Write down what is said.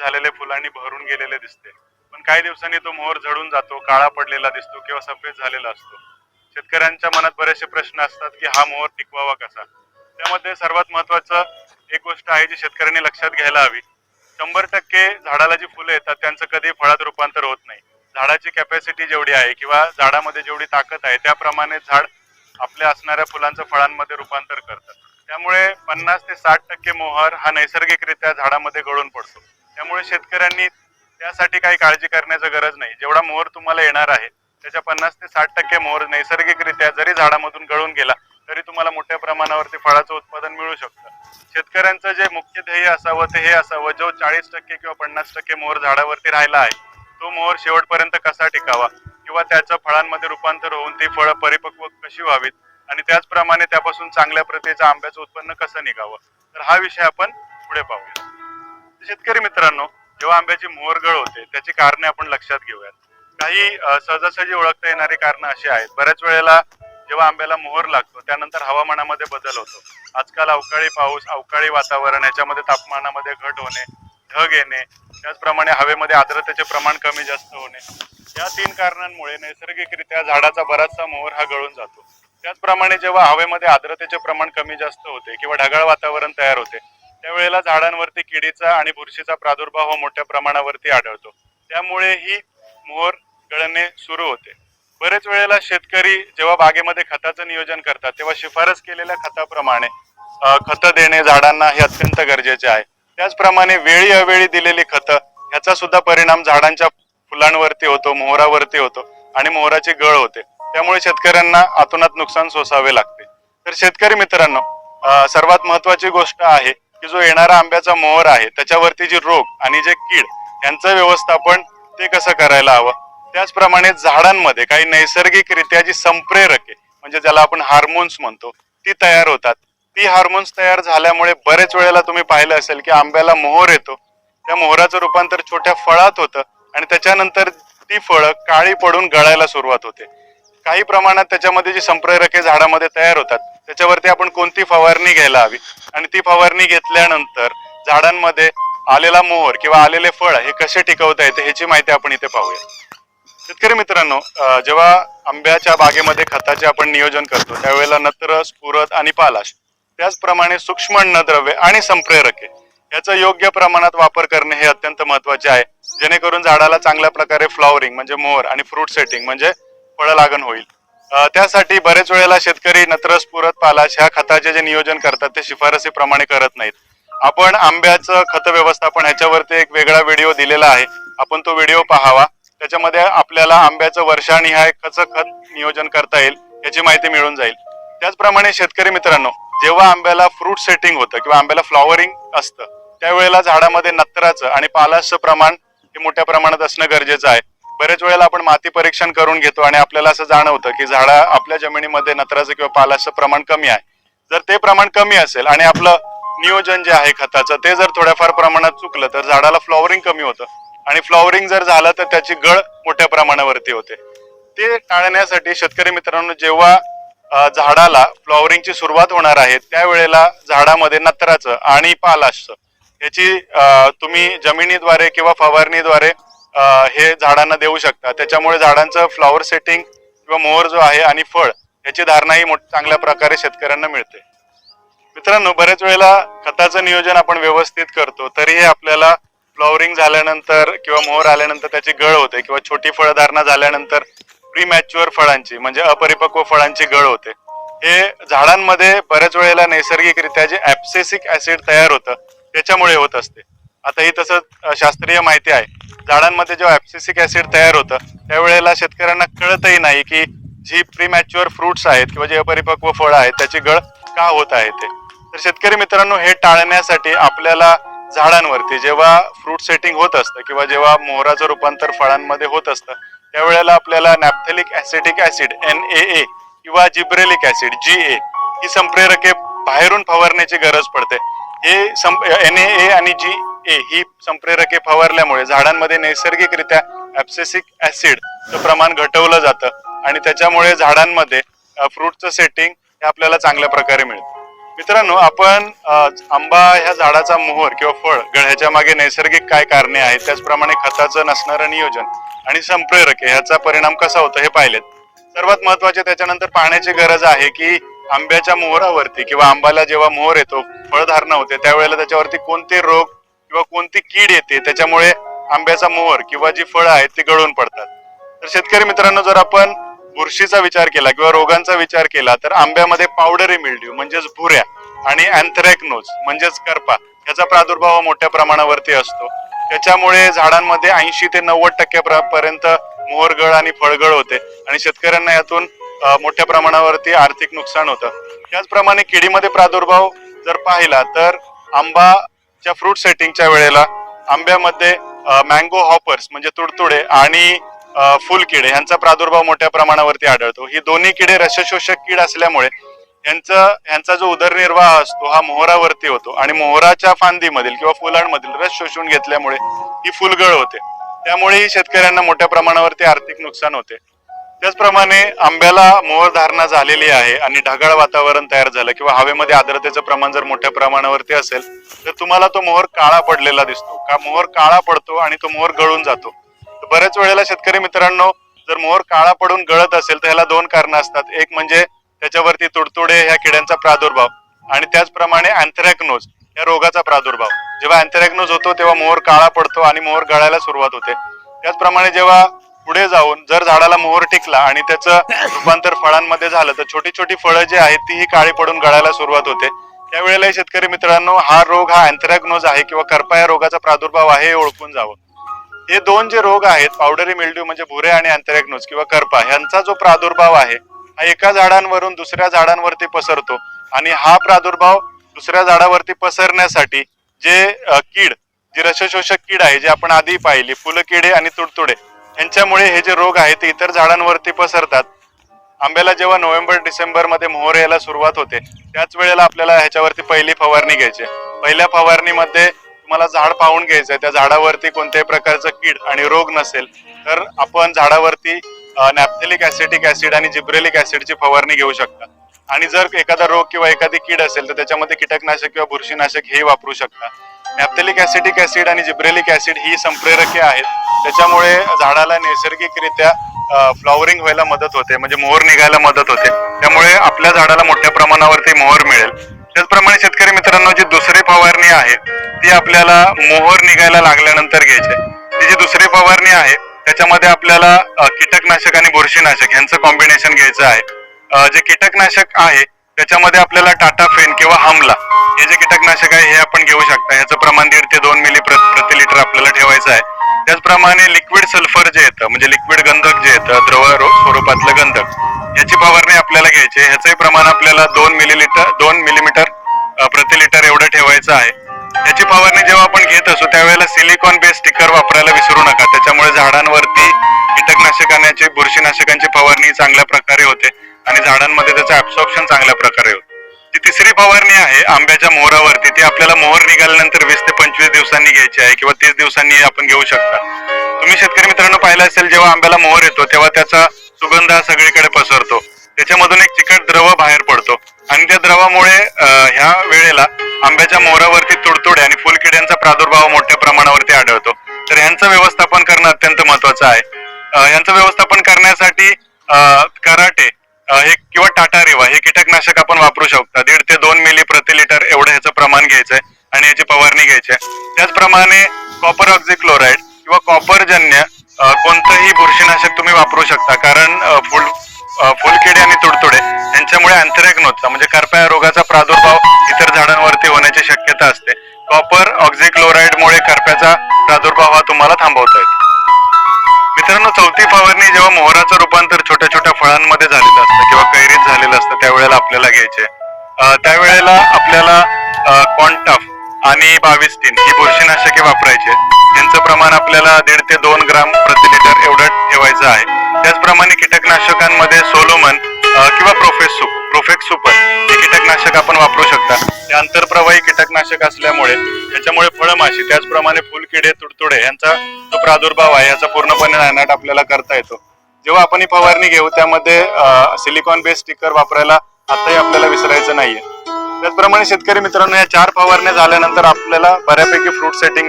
झालेले फुलांनी भरून गेलेले दिसते. पण काही दिवसांनी तो मोहर झडून जातो काळा पडलेला दिसतो किंवा सफेद झालेला असतो. शेतकऱ्यांच्या मनात बरेचसे प्रश्न असतात की हा मोहर टिकवावा कसा? त्यामध्ये सर्वात महत्वाचं एक गोष्ट आहे जी शेतकऱ्यांनी लक्षात घ्यायला हवी. शंभर टक्के झाडाला जी फुलं येतात त्यांचं कधी फळात रूपांतर होत नाही. झाडाची कॅपॅसिटी जेवढी आहे किंवा झाडामध्ये जेवढी ताकद आहे त्याप्रमाणे झाड आपल्या असणाऱ्या फुलांचं फळांमध्ये रूपांतर करतात त्यामुळे पन्नास ते साठ टक्के मोहर हा नैसर्गिकरित्या झाडामध्ये गळून पडतो. त्यामुळे शेतकऱ्यांनी त्यासाठी काही काळजी करण्याची गरज नाही. जेवढा मोहर तुम्हाला येणार आहे त्याच्या पन्नास ते साठ टक्के मोहर नैसर्गिकरित्या जरी झाडामधून गळून गेला तरी तुम्हाला मोठ्या प्रमाणावरती फळाचं उत्पादन मिळू शकतं. शेतकऱ्यांचं जे मुख्य ध्येय असावं ते हे असावं. जो चाळीस टक्के किंवा पन्नास टक्के मोहर झाडावरती राहिला आहे तो मोहर शेवटपर्यंत कसा टिकावा? किंवा त्याचं फळांमध्ये रूपांतर होऊन ती फळं परिपक्व कशी व्हावीत? आणि त्याचप्रमाणे त्यापासून चांगल्या प्रतीचं आंब्याचं उत्पन्न कसं निघावं? तर हा विषय आपण पुढे पाहूया. शेतकरी मित्रांनो जेव्हा आंब्याची मोहरगळ होते त्याची कारणे आपण लक्षात घेऊयात. काही सहजासहजी ओळखता येणारी कारणं अशी आहेत. बऱ्याच वेळेला जेव्हा आंब्याला मोहर लागतो त्यानंतर हवामानामध्ये बदल होतो. आजकाल अवकाळी पाऊस अवकाळी वातावरण याच्यामध्ये तापमानामध्ये घट होणे ढग येणे त्याचप्रमाणे हवेमध्ये आर्द्रतेचे प्रमाण कमी जास्त होणे या तीन कारणांमुळे नैसर्गिकरित्या झाडाचा बराचसा मोहर हा गळून जातो. त्याचप्रमाणे जेव्हा हवेमध्ये आर्द्रतेचे प्रमाण कमी जास्त होते किंवा ढगाळ वातावरण तयार होते त्यावेळेला झाडांवरती किडीचा आणि बुरशीचा प्रादुर्भाव मोठ्या प्रमाणावरती आढळतो. त्यामुळे ही मोहर गळणे सुरू होते. बरेच वेळेला शेतकरी जेव्हा बागेमध्ये खताचं नियोजन करतात तेव्हा शिफारस केलेल्या खताप्रमाणे खतं देणे झाडांना हे अत्यंत गरजेचे आहे. त्याचप्रमाणे वेळी अवेळी दिलेली खतं ह्याचा सुद्धा परिणाम झाडांच्या फुलांवरती होतो मोहरावरती होतो आणि मोहराची गळ होते. त्यामुळे शेतकऱ्यांना आतोनात नुकसान सोसावे लागते. तर शेतकरी मित्रांनो सर्वात महत्वाची गोष्ट आहे की जो येणारा आंब्याचा मोहर आहे त्याच्यावरती जी रोग आणि जे कीड यांचं व्यवस्थापन ते कसं करायला हवं? त्याचप्रमाणे झाडांमध्ये काही नैसर्गिकरित्या जी संप्रेरके म्हणजे ज्याला आपण हार्मोन्स म्हणतो ती तयार होतात. ती हार्मोन्स तयार झाल्यामुळे बरेच वेळेला तुम्ही पाहिलं असेल की आंब्याला मोहर येतो. त्या मोहराचं रूपांतर छोट्या फळात होतं आणि त्याच्यानंतर ती फळं काळी पडून गळायला सुरुवात होते. काही प्रमाणात त्याच्यामध्ये जी संप्रेरके झाडामध्ये तयार होतात त्याच्यावरती आपण कोणती फवारणी घ्यायला हवी? आणि ती फवारणी घेतल्यानंतर झाडांमध्ये आलेला मोहर किंवा आलेले फळ हे कसे टिकवता येते ह्याची माहिती आपण इथे पाहूया. शेतकरी मित्रांनो जेव्हा आंब्याच्या बागेमध्ये खताचे आपण नियोजन करतो त्यावेळेला नत्र स्फुरद आणि पालाश त्याचप्रमाणे सूक्ष्म अन्नद्रव्ये आणि संप्रेरके याचा योग्य प्रमाणात वापर करणे हे अत्यंत महत्त्वाचे आहे. जेणेकरून झाडाला चांगल्या प्रकारे फ्लॉवरिंग म्हणजे मोहर आणि फ्रूट सेटिंग म्हणजे फळ लागण होईल. त्यासाठी बरेच वेळेला शेतकरी नत्र पुरत पालाश ह्या खताचे जे नियोजन करतात ते शिफारसीप्रमाणे करत नाहीत. आपण आंब्याचं खत व्यवस्थापन ह्याच्यावरती एक वेगळा व्हिडिओ दिलेला आहे. आपण तो व्हिडिओ पाहावा. त्याच्यामध्ये आपल्याला आंब्याचं वर्षानिहाय कसं खत नियोजन करता येईल याची माहिती मिळून जाईल. त्याचप्रमाणे शेतकरी मित्रांनो जेव्हा आंब्याला फ्रूट सेटिंग होतं किंवा आंब्याला फ्लॉवरिंग असतं त्यावेळेला झाडामध्ये नत्राचं आणि पालाशचं प्रमाण हे मोठ्या प्रमाणात असणं गरजेचं आहे. बरेच वेळेला आपण माती परीक्षण करून घेतो आणि आपल्याला असं जाणवतं की झाडा आपल्या जमिनीमध्ये नत्राचं किंवा पालाचं प्रमाण कमी आहे. जर ते प्रमाण कमी असेल आणि आपलं नियोजन जे आहे खताचं ते जर थोड्याफार प्रमाणात चुकलं तर झाडाला फ्लॉवरिंग कमी होतं. आणि फ्लॉवरिंग जर झालं तर त्याची गळ मोठ्या प्रमाणावरती होते. ते टाळण्यासाठी शेतकरी मित्रांनो जेव्हा झाडाला फ्लॉवरिंगची सुरुवात होणार आहे त्यावेळेला झाडामध्ये नत्राचं आणि पालाशचं याची तुम्ही जमिनीद्वारे किंवा फवारणीद्वारे हे झाडांना देऊ शकता. त्याच्यामुळे झाडांचं फ्लॉवर सेटिंग किंवा मोहर जो आहे आणि फळ याची धारणाही मोठ चांगल्या प्रकारे शेतकऱ्यांना मिळते. मित्रांनो बऱ्याच वेळेला खताचं नियोजन आपण व्यवस्थित करतो तरीही आपल्याला फ्लॉवरिंग झाल्यानंतर किंवा मोहर आल्यानंतर त्याची गळ होते किंवा छोटी फळधारणा झाल्यानंतर प्रीमॅच्युअर फळांची म्हणजे अपरिपक्व फळांची गळ होते. हे झाडांमध्ये बऱ्याच वेळेला नैसर्गिकरित्या जे ऍप्सेसिक ऍसिड तयार होतं त्याच्यामुळे होत असते. आता ही तसं शास्त्रीय माहिती आहे. झाडांमध्ये जेव्हा ऍप्सिसिक ऍसिड तयार होतं त्यावेळेला शेतकऱ्यांना कळतही नाही की जी प्रीमॅच्युअर फ्रुट्स आहेत किंवा जे अपरिपक्व फळं आहेत त्याची गळ का होत आहे ते. तर शेतकरी मित्रांनो हे टाळण्यासाठी आपल्याला झाडांवरती जेव्हा फ्रूट सेटिंग होत असतं किंवा जेव्हा मोहराचं रूपांतर फळांमध्ये होत असतं त्यावेळेला आपल्याला naphthalic acetic acid N A A किंवा जिब्रेलिक ऍसिड जी ए ही संप्रेरके बाहेरून फवारण्याची गरज पडते. हे एन ए ए आणि जी ए ही संप्रेरके फवारल्यामुळे झाडांमध्ये नैसर्गिकरित्या ऍप्सेसिक ऍसिडचं प्रमाण घटवलं जातं आणि त्याच्यामुळे झाडांमध्ये फ्रूटचं सेटिंग हे आपल्याला चांगल्या प्रकारे मिळतं. मित्रांनो आपण आंबा ह्या झाडाचा मोहर किंवा फळ गळ्याच्या मागे नैसर्गिक काय कारणे आहेत त्याचप्रमाणे खताचं नसणारं नियोजन आणि संप्रेरक ह्याचा परिणाम कसा होतो हे पाहिलेत. सर्वात महत्त्वाचे त्याच्यानंतर पाण्याची गरज आहे की आंब्याच्या मोहरावरती किंवा आंब्याला जेव्हा मोहर येतो फळधारणा होते त्यावेळेला त्याच्यावरती कोणते रोग किंवा कोणती कीड येते त्याच्यामुळे आंब्याचा मोहर किंवा जी फळं आहेत ती गळून पडतात. तर शेतकरी मित्रांनो जर आपण बुरशीचा विचार केला किंवा रोगांचा विचार केला तर आंब्यामध्ये पावडरी मिल्ड्यू म्हणजेच भुऱ्या आणि अँथ्रॅकनोज म्हणजेच करपा याचा प्रादुर्भाव हा मोठ्या प्रमाणावरती असतो. त्याच्यामुळे झाडांमध्ये ऐंशी ते नव्वद टक्क्यापर्यंत मोहरगळ आणि फळगळ होते आणि शेतकऱ्यांना यातून मोठ्या प्रमाणावरती आर्थिक नुकसान होतं. त्याचप्रमाणे किडीमध्ये प्रादुर्भाव जर पाहिला तर आंबा च्या फ्रूट सेटिंगच्या वेळेला आंब्यामध्ये मँगो हॉपर्स म्हणजे तुडतुडे आणि फुल किडे यांचा प्रादुर्भाव मोठ्या प्रमाणावरती आढळतो. ही दोन्ही किडे रसशोषक कीड असल्यामुळे यांचा यांचा जो उदरनिर्वाह असतो हा मोहरावरती होतो आणि मोहराच्या फांदीमधील किंवा फुलांमधील रस शोषून घेतल्यामुळे ही फुलगळ होते. त्यामुळेही शेतकऱ्यांना मोठ्या प्रमाणावरती आर्थिक नुकसान होते. त्याचप्रमाणे आंब्याला मोहर धारणा झालेली आहे आणि ढगाळ वातावरण तयार झालं किंवा हवेमध्ये आर्द्रतेचं प्रमाण जर मोठ्या प्रमाणावरती असेल तर तुम्हाला तो मोहर काळा पडलेला दिसतो. का मोहर काळा पडतो आणि तो मोहर गळून जातो? तर बऱ्याच वेळेला शेतकरी मित्रांनो जर मोहर काळा पडून गळत असेल तर ह्याला दोन कारणं असतात. एक म्हणजे त्याच्यावरती तुडतुडे ह्या किड्यांचा प्रादुर्भाव आणि त्याचप्रमाणे अँथ्रॅकनोज या रोगाचा प्रादुर्भाव. जेव्हा अँथ्रॅकनोज होतो तेव्हा मोहर काळा पडतो आणि मोहर गळायला सुरुवात होते. त्याचप्रमाणे जेव्हा पुढे जाऊन जर झाडाला मोहर टिकला आणि त्याचं रूपांतर फळांमध्ये झालं तर छोटी छोटी फळं जी आहेत ती ही काळी पडून गळायला सुरुवात होते. त्यावेळेला शेतकरी मित्रांनो हा रोग हा अँथ्रॅग्नोज आहे किंवा करपा या रोगाचा प्रादुर्भाव आहे हे ओळखून जावं. हे दोन जे रोग आहेत पावडरी मिल्ड्यू म्हणजे भुरे आणि अँथ्रॅग्नोज किंवा करपा यांचा जो प्रादुर्भाव आहे हा एका झाडांवरून दुसऱ्या झाडांवरती पसरतो. आणि हा प्रादुर्भाव दुसऱ्या झाडावरती पसरण्यासाठी जे कीड जी रसशोषक कीड आहे जी आपण आधी पाहिली फुलकिडे आणि तुडतुडे यांच्यामुळे हे जे रोग आहेत ते इतर झाडांवरती पसरतात. आंब्याला जेव्हा नोव्हेंबर डिसेंबरमध्ये मोहर यायला सुरुवात होते त्याच वेळेला आपल्याला ह्याच्यावरती पहिली फवारणी घ्यायची पहिल्या फवारणीमध्ये तुम्हाला झाड पाहून घ्यायचंय त्या झाडावरती कोणत्याही प्रकारचं कीड आणि रोग नसेल तर आपण झाडावरती नॅप्थेलिक ऍसिटिक ऍसिड आणि जिब्रेलिक ऍसिडची फवारणी घेऊ शकता. आणि जर एखादा रोग किंवा एखादी कीड असेल तर त्याच्यामध्ये कीटकनाशक किंवा बुरशीनाशक हे वापरू शकता. नॅप्थेलिक ऍसिटिक ऍसिड आणि जिब्रेलिक ऍसिड ही संप्रेरके आहेत. त्याच्यामुळे झाडाला नैसर्गिकरित्या फ्लॉवरिंग व्हायला मदत होते. म्हणजे मोहर निघायला मदत होते. त्यामुळे आपल्या झाडाला मोठ्या प्रमाणावरती मोहर मिळेल. त्याचप्रमाणे शेतकरी मित्रांनो जी दुसरी फवारणी आहे ती आपल्याला मोहर निघायला लागल्यानंतर घ्यायची ती जी दुसरी फवारणी आहे त्याच्यामध्ये आपल्याला कीटकनाशक आणि बुरशीनाशक यांचं कॉम्बिनेशन घ्यायचं आहे. जे कीटकनाशक आहे त्याच्यामध्ये आपल्याला टाटा फेन किंवा हमला हे जे कीटकनाशक आहे हे आपण घेऊ शकता. याचं प्रमाण दीड ते दोन मिली प्रति प्रति लिटर आपल्याला ठेवायचं आहे. त्याचप्रमाणे लिक्विड सल्फर जे येतं म्हणजे लिक्विड गंधक जे येतं द्रव स्वरूपातलं गंधक याची फवारणी आपल्याला घ्यायची ह्याचंही प्रमाण आपल्याला दोन मिलीलिटर दोन मिलीमीटर प्रति लिटर एवढं ठेवायचं आहे. याची फवारणी जेव्हा आपण घेत असू त्यावेळेला सिलिकॉन बेस स्टिकर वापरायला विसरू नका. त्याच्यामुळे झाडांवरती कीटकनाशकांची बुरशीनाशकांची फवारणी चांगल्या प्रकारे होते आणि झाडांमध्ये त्याचं ऍब्सॉर्प्शन चांगल्या प्रकारे होते. तिसरी फवारणी आहे आंब्याच्या मोहरावरती. ती आपल्याला मोहर निघाल्यानंतर वीस ते पंचवीस दिवसांनी घ्यायची आहे किंवा तीस दिवसांनी आपण घेऊ शकता. तुम्ही शेतकरी मित्रांनो पाहिलं असेल जेव्हा आंब्याला मोहर येतो तेव्हा त्याचा सुगंध हा सगळीकडे पसरतो. त्याच्यामधून एक चिकट द्रव बाहेर पडतो. आणि त्या द्रवामुळे ह्या वेळेला आंब्याच्या मोहरावरती तुडतुडे आणि फुलकिड्यांचा प्रादुर्भाव मोठ्या प्रमाणावरती आढळतो. तर यांचं व्यवस्थापन करणं अत्यंत महत्वाचं आहे. यांचं व्यवस्थापन करण्यासाठी अं, कराटे हे किंवा टाटा रेवा हे कीटकनाशक आपण वापरू शकता. दीड ते दोन मिली प्रति लिटर एवढं ह्याचं प्रमाण घ्यायचंय आणि याची फवारणी घ्यायची आहे त्याचप्रमाणे कॉपर ऑक्झिक्लोराईड किंवा कॉपरजन्य कोणतंही बुरशीनाशक तुम्ही वापरू शकता. कारण फुल फुलकिडे आणि तुडतुडे यांच्यामुळे अँथ्रॅकनोजचा म्हणजे करपा या रोगाचा प्रादुर्भाव इतर झाडांवरती होण्याची शक्यता असते. कॉपर ऑक्झिक्लोराईडमुळे करप्याचा प्रादुर्भाव हा तुम्हाला थांबवता येतो. मित्रांनो चौथी फवारणी जेव्हा मोहराचं रूपांतर छोट्या छोट्या फळांमध्ये झालेलं असतं किंवा कैरीत झालेलं असतं त्यावेळेला आपल्याला घ्यायचे. त्यावेळेला आपल्याला कॉन्टाफ आणि बावीस तीन ही बुरशीनाशके वापरायची. त्यांचं यांचं प्रमाण आपल्याला दीड ते दोन ग्राम प्रति लिटर एवढं ठेवायचं आहे. त्याचप्रमाणे कीटकनाशकांमध्ये सोलोमन किंवा प्रोफेस सुप प्रोफेक्स सुपर हे कीटकनाशक आपण वापरू शकता. त्या प्रवाही कीटकनाशक असल्यामुळे त्याच्यामुळे फळमाशी त्याचप्रमाणे फुलकिडे तुडतुडे यांचा जो प्रादुर्भाव आहे याचा पूर्णपणे नायनाट आपल्याला करता येतो. जेव्हा आपण ही फवारणी घेऊ त्यामध्ये सिलिकॉन बेस स्टिकर वापरायला आताही आपल्याला विसरायचं नाहीये. त्याचप्रमाणे शेतकरी मित्रांनो या चार फवारण्या झाल्यानंतर आपल्याला बऱ्यापैकी फ्रूट सेटिंग